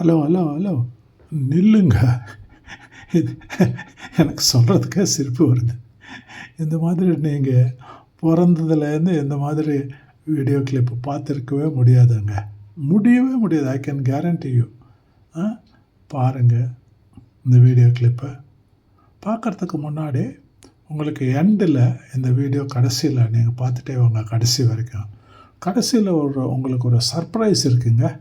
Hello hello hello. நில்லுங்க. இது எனக்கு சொல்கிறதுக்கே சிரிப்பு வருது. இந்த மாதிரி நீங்கள் பிறந்ததுலேருந்து இந்த மாதிரி வீடியோ கிளிப்பு பார்த்துருக்கவே முடியாதுங்க. முடியவே முடியாது. ஐ கேன் கேரண்டி யூ ஆ? பாருங்கள் இந்த வீடியோ கிளிப்பை பார்க்குறதுக்கு முன்னாடி உங்களுக்கு எண்டில் இந்த வீடியோ கடைசியில் நீங்கள் பார்த்துட்டே வாங்க. கடைசி வரைக்கும். கடைசியில் ஒரு உங்களுக்கு ஒரு சர்ப்ரைஸ் இருக்குங்க.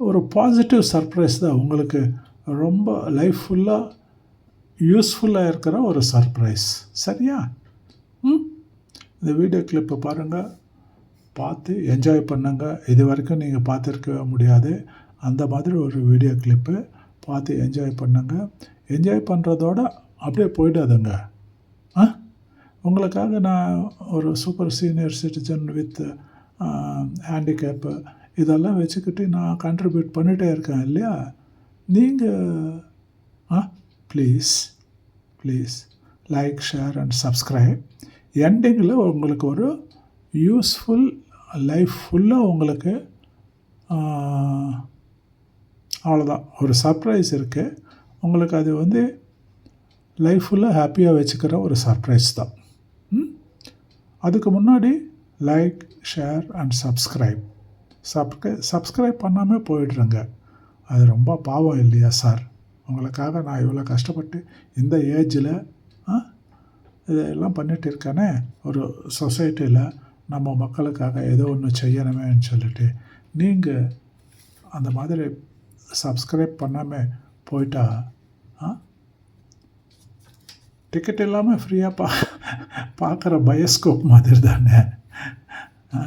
ஒரு பாசிட்டிவ் சர்ப்ரைஸ் தான். உங்களுக்கு ரொம்ப லைஃப் ஃபுல்லாக யூஸ்ஃபுல்லாக இருக்கிற ஒரு சர்ப்ரைஸ் சரியா? ம்? இந்த வீடியோ கிளிப்பை பாருங்கள் பார்த்து என்ஜாய் பண்ணுங்கள் இது வரைக்கும் நீங்கள் பார்த்துருக்கவே முடியாது. அந்த மாதிரி ஒரு வீடியோ கிளிப்பு பார்த்து என்ஜாய் பண்ணுங்க. என்ஜாய் பண்ணுறதோட அப்படியே போயிடாதுங்க. ஆ? உங்களுக்காக நான் ஒரு super senior citizen with handicap இதெல்லாம் வச்சுக்கிட்டு நான் கான்ட்ரிபியூட் பண்ணிகிட்டே இருக்கேன் இல்லையா? நீங்கள் ஆ please please like share and subscribe எண்டிங்கில் உங்களுக்கு ஒரு யூஸ்ஃபுல் லைஃப் ஃபுல்லாக உங்களுக்கு அவ்வளோதான் ஒரு சர்ப்ரைஸ் இருக்குது உங்களுக்கு அது வந்து லைஃப் ஃபுல்லாக ஹாப்பியாக வச்சுக்கிற ஒரு சர்ப்ரைஸ் தான். அதுக்கு முன்னாடி like share and subscribe subscribe subscribe பண்ணாமல் போயிடுறேங்க. அது ரொம்ப பாவம் இல்லையா சார் உங்களுக்காக நான் இவ்வளோ கஷ்டப்பட்டு இந்த ஏஜில் இதெல்லாம் பண்ணிட்டு இருக்கேனே ஒரு சொசைட்டியில் நம்ம மக்களுக்காக ஏதோ ஒன்று செய்யணுமேன்னு சொல்லிட்டு. நீங்கள் அந்த மாதிரி சப்ஸ்கிரைப் பண்ணாமல் போயிட்டா ஆ? டிக்கெட் இல்லாமல் ஃப்ரீயாக பா பார்க்குற பயோஸ்கோப் மாதிரி தானே ஆ?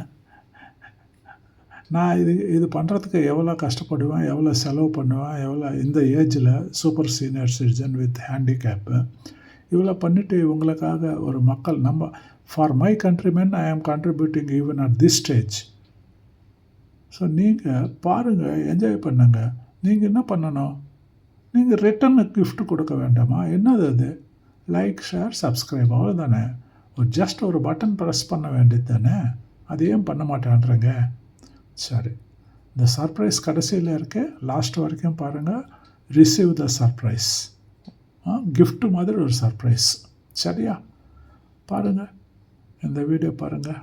நான் இது இது பண்ணுறதுக்கு எவ்வளோ கஷ்டப்படுவேன் எவ்வளோ செலவு பண்ணுவேன் எவ்வளோ இந்த ஏஜில் super senior citizen with handicap இவ்வளோ பண்ணிவிட்டு இவங்களுக்காக ஒரு மக்கள் நம்ம for my countrymen I am contributing even at this stage so நீங்கள் பாருங்கள் என்ஜாய் பண்ணுங்கள் நீங்கள் என்ன பண்ணணும்? நீங்கள் ரிட்டன் கிஃப்ட் கொடுக்க வேண்டாமா? என்னது அது? லைக் ஷேர் சப்ஸ்கிரைப் அவ்வளோதானே ஒரு ஜஸ்ட் ஒரு பட்டன் ப்ரெஸ் பண்ண வேண்டியது தானே. அது ஏன் பண்ண மாட்டேன்றங்க. சரி. இந்த சர்ப்ரைஸ் கடைசியில் இருக்கு லாஸ்ட் வரைக்கும் பாருங்கள் ரிசீவ் த சர்ப்ரைஸ் gift மாதிரி ஒரு சர்ப்ரைஸ் சரியா? பாருங்கள் இந்த வீடியோ பாருங்கள்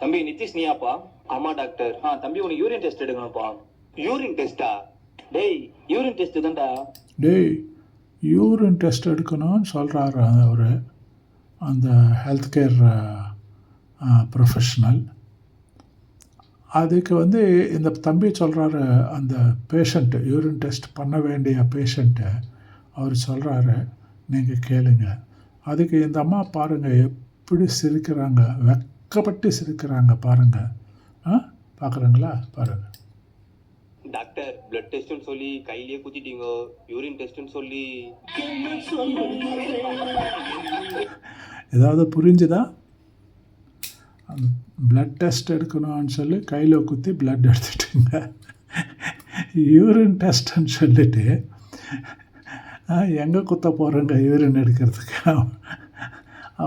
தம்பி நிதிஷ் நீயாப்பா? ஆமா டாக்டர் ஆ தம்பி உனக்கு யூரின் டெஸ்ட் எடுக்கணும்ப்பா. யூரின் டெஸ்டா டேய் யூரின் டெஸ்ட் தான்டா. டேய் யூரின் டெஸ்ட் எடுக்கணும்னு சொல்கிறாரு அவர். அந்த ஹெல்த் கேர் ப்ரொஃபஷ்னல் அதுக்கு வந்து இந்த தம்பி சொல்கிறாரு அந்த பேஷண்ட்டு யூரின் டெஸ்ட் பண்ண வேண்டிய பேஷண்ட்டு அவர் சொல்கிறாரு நீங்கள் கேளுங்க. அதுக்கு இந்த அம்மா பாருங்கள் எப்படி சிரிக்கிறாங்க வெக்கப்பட்டு சிரிக்கிறாங்க பாருங்கள் ஆ பார்க்குறீங்களா பாருங்கள் டாக்டர் பிளட் டெஸ்ட்னு சொல்லி கையிலேயே குத்திட்டீங்க யூரின் டெஸ்ட்னு சொல்லி. ஏதாவது புரிஞ்சுதா பிளட் டெஸ்ட் எடுக்கணும்னு சொல்லி கையில் குத்தி பிளட் எடுத்துட்டுங்க. யூரின் டெஸ்ட்டுன்னு சொல்லிட்டு எங்கே குத்த போகிறேங்க யூரின் எடுக்கிறதுக்கு?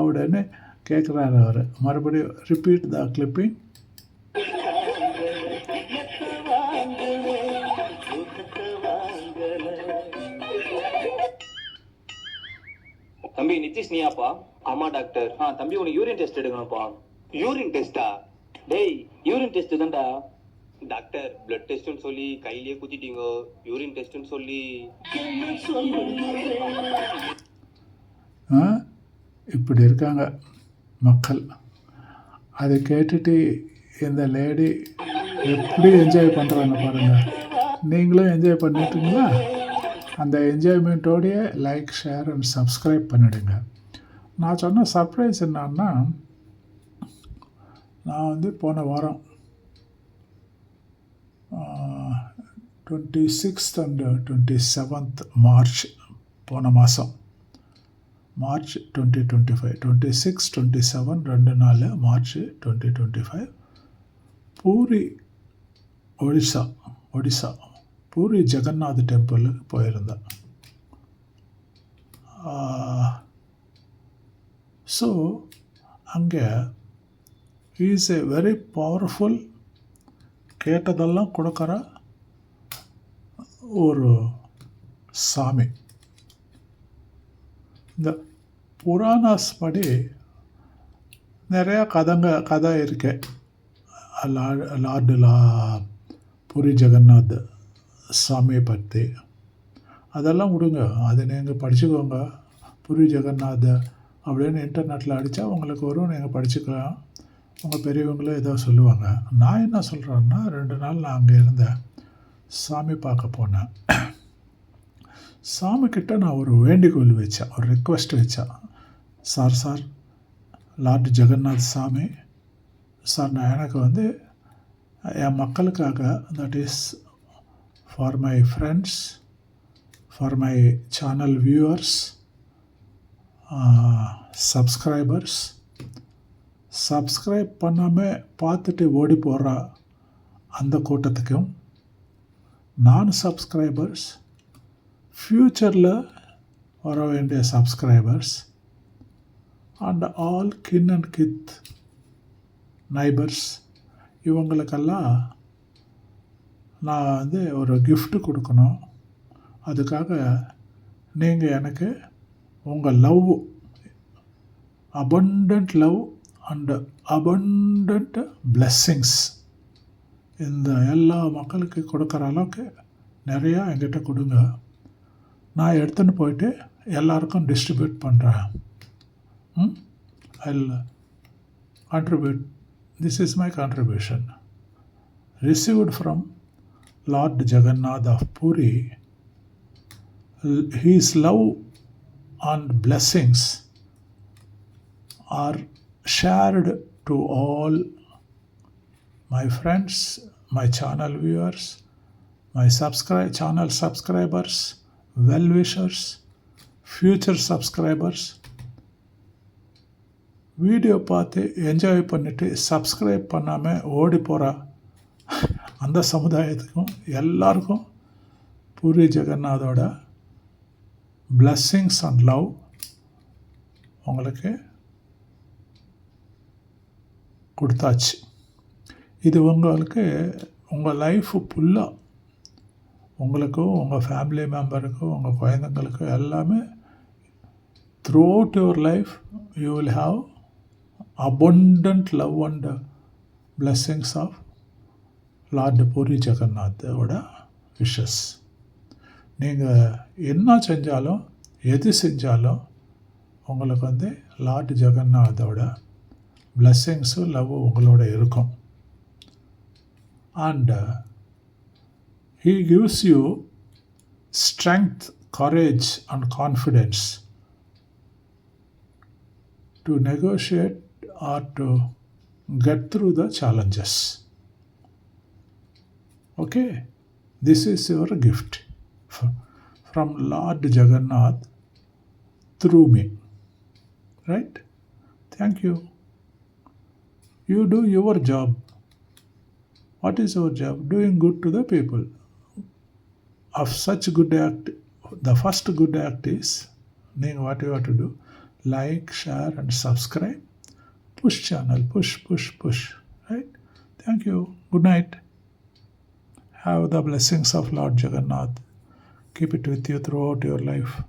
உடனே கேட்குறாரு அவர். மறுபடியும் ரிப்பீட் த கிளிப்பிங் தம்பி நிதிஷ் நீயாப்பா? ஆமா டாக்டர். ஆ தம்பி உனக்கு யூரின் டெஸ்ட் எடுக்கணும்ப்பா. யூரின் டெஸ்டா டேய் யூரின் டெஸ்ட் தான்டா. டாக்டர் பிளட் டெஸ்ட்னு சொல்லி கையிலேயே குத்திட்டீங்க. யூரின் டெஸ்ட்னு சொல்லி. ஆ? இப்படி இருக்காங்க மக்கள். அதை கேட்டுட்டு இந்த லேடி எப்படி என்ஜாய் பண்ணுறாங்க பாருங்கள் நீங்களும் என்ஜாய் பண்ணிட்டீங்களா? அந்த என்ஜாய்மெண்ட்டோடையே லைக் ஷேர் அண்ட் சப்ஸ்கிரைப் பண்ணிடுங்க. நான் சொன்ன சர்ப்ரைஸ் என்னன்னா நான் வந்து போன வாரம் twenty sixth and twenty seventh March போன மாதம் March twenty twenty five twenty six twenty seven ரெண்டு நாள் March twenty twenty five Puri Odisha Odisha Puri Jagannath டெம்பிளுக்கு போயிருந்தேன். ஸோ அங்கே இஸ் எ வெரி பவர்ஃபுல் கேட்டதெல்லாம் கொடுக்குற ஒரு சாமி. இந்த புராணாஸ் படி நிறையா கதைங்க கதை இருக்கு. லா லார்டு லா புரி ஜெகநாத் சாமியை பற்றி. அதெல்லாம் விடுங்க. அதை நீங்கள் படிச்சுக்கோங்க. புரி ஜெகநாத் அப்படின்னு இன்டர்நெட்டில் அடித்தா உங்களுக்கு வரும். நீங்கள் படிச்சுக்கலாம். உங்கள் பெரியவங்களும் ஏதோ சொல்லுவாங்க. நான் என்ன சொல்கிறேன்னா ரெண்டு நாள் நான் அங்கே இருந்தேன். சாமி பார்க்க போனேன். சாமிக்கிட்ட நான் ஒரு வேண்டுகோள் வச்சேன். ஒரு ரிக்வெஸ்ட் வச்சேன். சார் சார் லார்டு ஜெகநாத் சாமி சார் நான் எனக்கு வந்து என் மக்களுக்காக that is for my friends for my channel viewers subscribers subscribe பண்ணாமல் பார்த்துட்டு ஓடி போடுற அந்த கூட்டத்துக்கும். நான் சப்ஸ்கிரைபர்ஸ். ஃப்யூச்சரில் வர வேண்டிய subscribers. And all kin and kith neighbours. இவங்களுக்கெல்லாம் நான் வந்து ஒரு கிஃப்ட்டு கொடுக்கணும். அதுக்காக நீங்கள் எனக்கு உங்கள் love abundant love and abundant blessings இந்த எல்லா மக்களுக்கு கொடுக்குற அளவுக்கு நிறையா என்கிட்ட கொடுங்க நான் எடுத்துன்னு போயிட்டு எல்லாருக்கும் டிஸ்ட்ரிபியூட் பண்ணுறேன் ம் I contribute this is my contribution received from lord Jagannath of Puri his love and blessings are shared to all my friends my channel viewers my subscribe channel subscribers well wishers future subscribers video பார்த்து enjoy பண்ணிவிட்டு subscribe பண்ணாமல் ஓடி போகிற அந்த சமுதாயத்துக்கும் எல்லாருக்கும் பூரி ஜெகநாதோட blessings and love உங்களுக்கு கொடுத்தாச்சு. இது உங்களுக்கு உங்கள் லைஃப் ஃபுல்லாக உங்களுக்கும் உங்கள் ஃபேமிலி மெம்பருக்கும் உங்கள் குழந்தைங்களுக்கும் எல்லாமே throughout your life you will have abundant love and blessings of lord Puri ஜெகநாத்தோட wishes நீங்கள் என்ன செஞ்சாலும் எது செஞ்சாலும் உங்களுக்கு வந்து லார்டு ஜெகநாதோட பிளெஸ்ஸிங்ஸும் லவ் உங்களோட இருக்கும் and he gives you strength courage and confidence to negotiate or to get through the challenges. Okay, this is your gift f- from Lord Jagannath through me. Right? you. Do your job. What is your job? Doing good to the people. Of such good act, the first good act is knowing what you have to do like, share, and subscribe. Push channel, push, push, push. Right? Thank you. Good night. Have the blessings of Lord Jagannath. Keep it with you throughout your life.